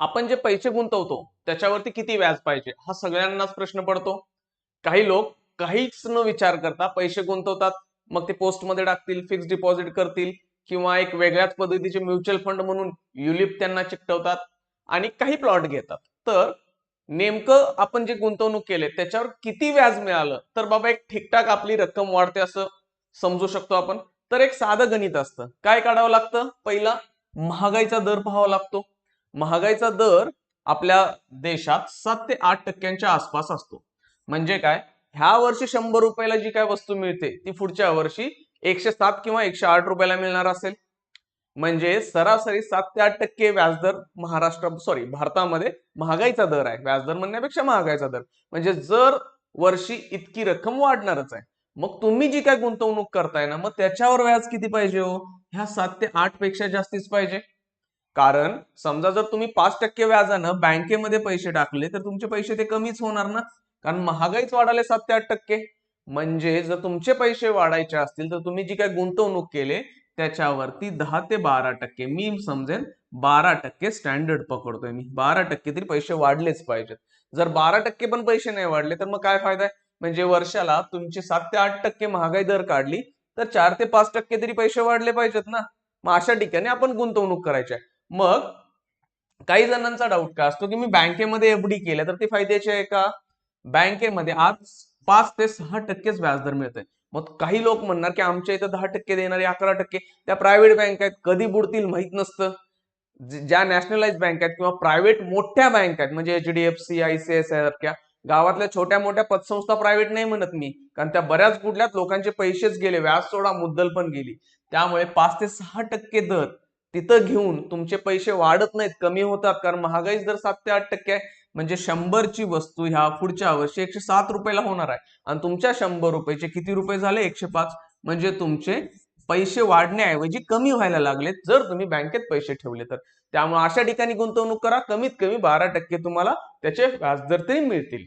आपण जे पैसे गुंतवतो त्याच्यावरती किती व्याज पाहिजे? हा सगळ्यांनाच प्रश्न पडतो. काही लोक काहीच न विचार करता पैसे गुंतवतात. मग ते पोस्टमध्ये टाकतील फिक्स डिपॉझिट करतील किंवा एक वेगळ्याच पद्धतीचे म्युच्युअल फंड म्हणून युलिप त्यांना चिकटवतात आणि काही प्लॉट घेतात. तर नेमकं आपण जे गुंतवणूक केले त्याच्यावर किती व्याज मिळालं? तर बाबा एक ठीकठाक आपली रक्कम वाढते असं समजू शकतो आपण. तर एक साधं गणित असतं. काय काढावं लागतं? पहिला महागाईचा दर पाहावा लागतो. महागाईचा दर आपल्या देशात सात ते आठ टक्क्यांच्या आसपास असतो. म्हणजे काय? ह्या वर्षी शंभर रुपयाला जी काय वस्तू मिळते ती पुढच्या वर्षी एकशे सात किंवा एकशे आठ रुपयाला मिळणार असेल. म्हणजे सरासरी सात ते आठ टक्के व्याजदर महाराष्ट्र सॉरी भारतामध्ये महागाईचा दर आहे. व्याजदर म्हणण्यापेक्षा महागाईचा दर. म्हणजे जर वर्षी इतकी रक्कम वाढणारच आहे मग तुम्ही जी काय गुंतवणूक करताय ना मग त्याच्यावर व्याज किती पाहिजे हो? ह्या सात ते आठपेक्षा जास्तीच पाहिजे. कारण समजा जर तुम्ही पाच टक्के व्याजानं बँकेमध्ये पैसे टाकले तर तुमचे पैसे ते कमीच होणार ना? कारण महागाईच वाढाले सात ते आठ टक्के. म्हणजे जर तुमचे पैसे वाढायचे असतील तर तुम्ही जी काय गुंतवणूक केले त्याच्यावरती दहा ते बारा टक्के. मी समजेन बारा टक्के स्टँडर्ड पकडतोय मी. बारा टक्के तरी पैसे वाढलेच पाहिजेत. जर बारा टक्के पण पैसे नाही वाढले तर मग काय फायदा आहे? म्हणजे वर्षाला तुमची सात ते आठ टक्के महागाई दर काढली तर चार ते पाच टक्के तरी पैसे वाढले पाहिजेत ना? मग अशा ठिकाणी आपण गुंतवणूक करायची आहे. मग काही जणांचा डाऊट काय असतो की मी बँकेमध्ये एफडी केल्या तर ती फायद्याची आहे का? बँकेमध्ये आज पाच ते सहा टक्केच व्याजदर मिळतंय. मग काही लोक म्हणणार की आमच्या इथं दहा टक्के देणारे अकरा टक्के त्या प्रायव्हेट बँक आहेत कधी बुडतील माहीत नसतं. ज्या नॅशनलाइज बँक आहेत किंवा प्रायव्हेट मोठ्या बँक आहेत म्हणजे H D F C I C S I सारख्या गावातल्या छोट्या मोठ्या पतसंस्था प्रायव्हेट नाही म्हणत मी. कारण त्या बऱ्याच कुठल्या लोकांचे पैसेच गेले व्याज सोडा मुद्दल पण गेली. त्यामुळे पाच ते सहा टक्के दर तिथं घेऊन तुमचे पैसे वाढत नाहीत कमी होतात. कारण महागाईच दर सात ते आठ टक्के आहे. म्हणजे शंभरची वस्तू ह्या पुढच्या वर्षी एकशे सात रुपयाला होणार आहे. आणि तुमच्या शंभर रुपयाचे किती रुपये झाले? एकशे पाच. म्हणजे तुमचे पैसे वाढण्याऐवजी कमी व्हायला लागलेत जर तुम्ही बँकेत पैसे ठेवले तर. त्यामुळे अशा ठिकाणी गुंतवणूक करा. कमीत कमी बारा टक्के तुम्हाला त्याचे व्याजदर तरी मिळतील.